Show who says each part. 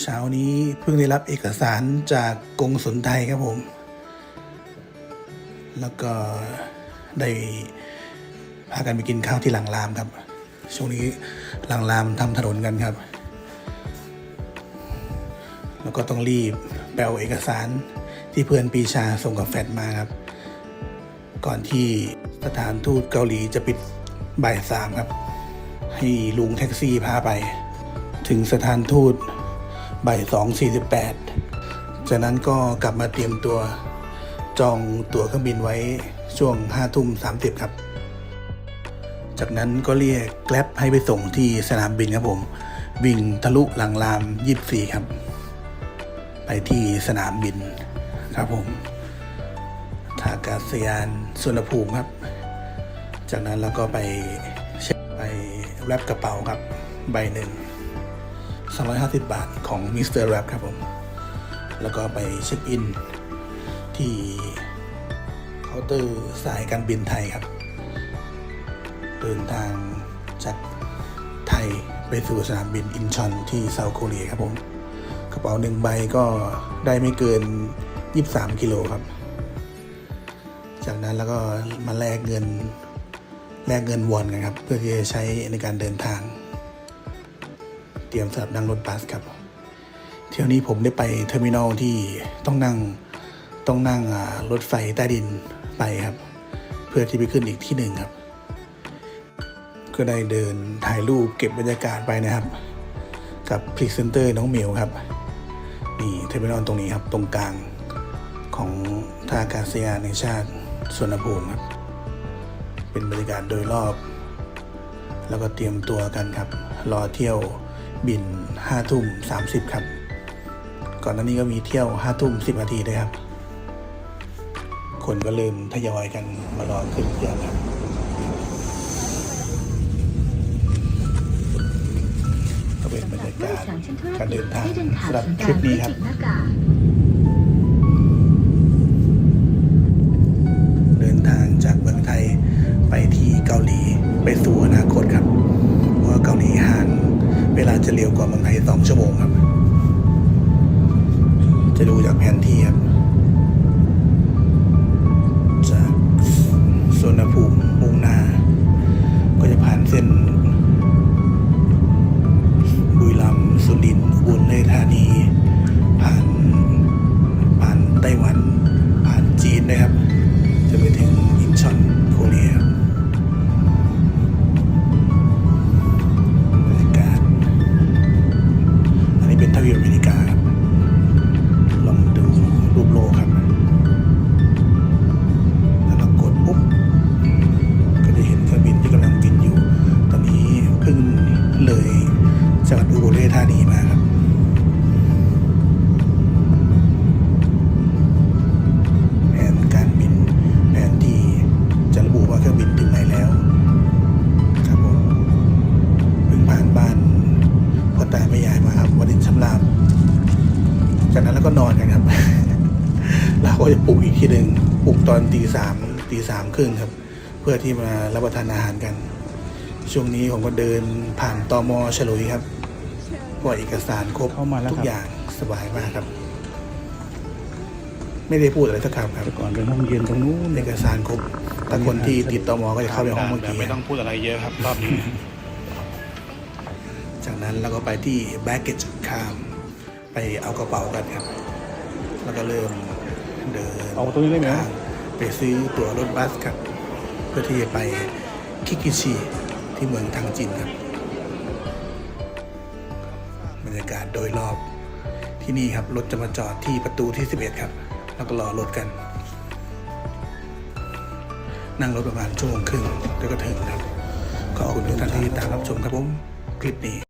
Speaker 1: เช้านี้เพิ่งได้รับเอกสารจากกงสุลไทยครับผม แล้วก็ได้พากันไปกินข้าวที่หลังรามครับ ช่วงนี้หลังรามทำถนนกันครับ แล้วก็ต้องรีบแปลเอกสารที่เพื่อนปีชาส่งกับแฟดมาครับ ก่อนที่สถานทูตเกาหลีจะปิดบ่ายสามครับ ให้ลุงแท็กซี่พาไป ถึงสถานทูต บ่ายสองสี่สิบแปดจากนั้นก็กลับมาเตรียมตัวจองตั๋วเครื่องบินไว้ช่วงห้าทุ่มสามสิบครับ จากนั้นก็เรียกแกล็บให้ไปส่งที่สนามบินครับผม วิ่งทะลุหลังรามยี่สี่ครับ ไปที่สนามบินครับผมท่าอากาศยานสุวรรณภูมิครับ จากนั้นเราก็ไปเช็คไปแรปกระเป๋าครับ ใบหนึ่ง 250 บาทของมิสเตอร์แรปครับผม แล้วก็ไปเช็คอิน ที่เคาน์เตอร์สายการบินไทยครับ เดินทางจากไทยไปสู่สนามบินอินชอนที่เซาท์โคเรียครับผม กระเป๋าหนึ่งใบก็ได้ไม่เกิน 23 กิโลครับ จากนั้นแล้วก็มาแลกเงินแลกเงินวอนกันครับ เพื่อที่จะใช้ในการเดินทาง ตรียมสำหรับนั่งรถบัสครับ เที่ยวนี้ผมได้ไปเทอร์มินอลที่ต้องนั่งต้องนั่งรถไฟใต้ดินไปครับ เพื่อที่ไปขึ้นอีกที่หนึ่งครับ ก็ได้เดินถ่ายรูปเก็บบรรยากาศไปนะครับ กับพรีเซนเตอร์น้องเหมียวครับนี่เทอร์มินอลตรงนี้ครับตรงกลางของท่าอากาศยานแห่งชาติสวนภูมิครับ เป็นบรรยากาศโดยรอบ แล้วก็เตรียมตัวกันครับ รอเที่ยว บิน5ทุ่ม30ครับ ก่อนหน้านี้ก็มีเที่ยว5ทุ่ม10นาทีด้วยครับ คนก็เริ่มทยอยกันมารอขึ้นเครื่องครับก็เป็นบรรยากาศการเดินทางสำหรับทริปนี้ครับเดินทางจากเมืองไทยไปที่เกาหลีไปสู่อ เร็วกว่าเมืองไทยสองชั่วโมงครับ จะดูจากแผนที่ครับ จากสวนภูมิมุ่งหน้า ก็จะผ่านเส้น บุรีรัมย์สุรินทร์อุบลราชธานี ผ่าน ผ่านไต้หวัน ผ่านจีนนะครับ จังหวัดอุบลราชธานีมาครับแผนการบินแผนที่จะระบุว่าเครื่องบินถึงไหนแล้วครับผมเพิ่งผ่านบ้านพ่อตาแม่ยายมาครับวันดินชำราบจากนั้นแล้วก็นอนกันครับแล้วก็จะปลุกอีกทีหนึ่งปลุกตอนตีสามตีสามครึ่งครับ เพื่อที่มารับประทานอาหารกัน ช่วงนี้ผมก็เดินผ่านตอมอฉลุยครับ เพราะว่าเอกสารครบ
Speaker 2: เข้ามาแล้ว
Speaker 1: ทุ
Speaker 2: ค
Speaker 1: ก
Speaker 2: รับ
Speaker 1: อย่างสบายมากครับ ไม่ได้พูดอะไรสักคำครับ
Speaker 2: แต่ก่อนเป็นห้องเย็นตรงนู้น
Speaker 1: เอกสารครบแต่คนที่ติดตอมอก็จะเข้าไปห้องเมื่อ
Speaker 2: แต่
Speaker 1: กี้
Speaker 2: ไม่ต้องพูดอะไรเยอะครับรอบนี้
Speaker 1: จากนั้นเราก็ไปที่ baggage cam ไปเอากระเป๋ากันครับ แล้วก็เริ่มเดิน
Speaker 2: เอาตรงนี้ได้ไหม
Speaker 1: ทางไปซื้อตั๋วรถบัสครับ เพื่อที่จะไปคิกิชิที่เมืองทางจินครับ โดยรอบที่นี่ครับ รถจะมาจอดที่ประตูที่ 11 ครับ แล้วก็รอรถกัน นั่งรถประมาณชั่วโมงครึ่งแล้วก็ถึงครับ ขอบคุณทุกท่านที่ติดตามรับชมครับผม คลิปนี้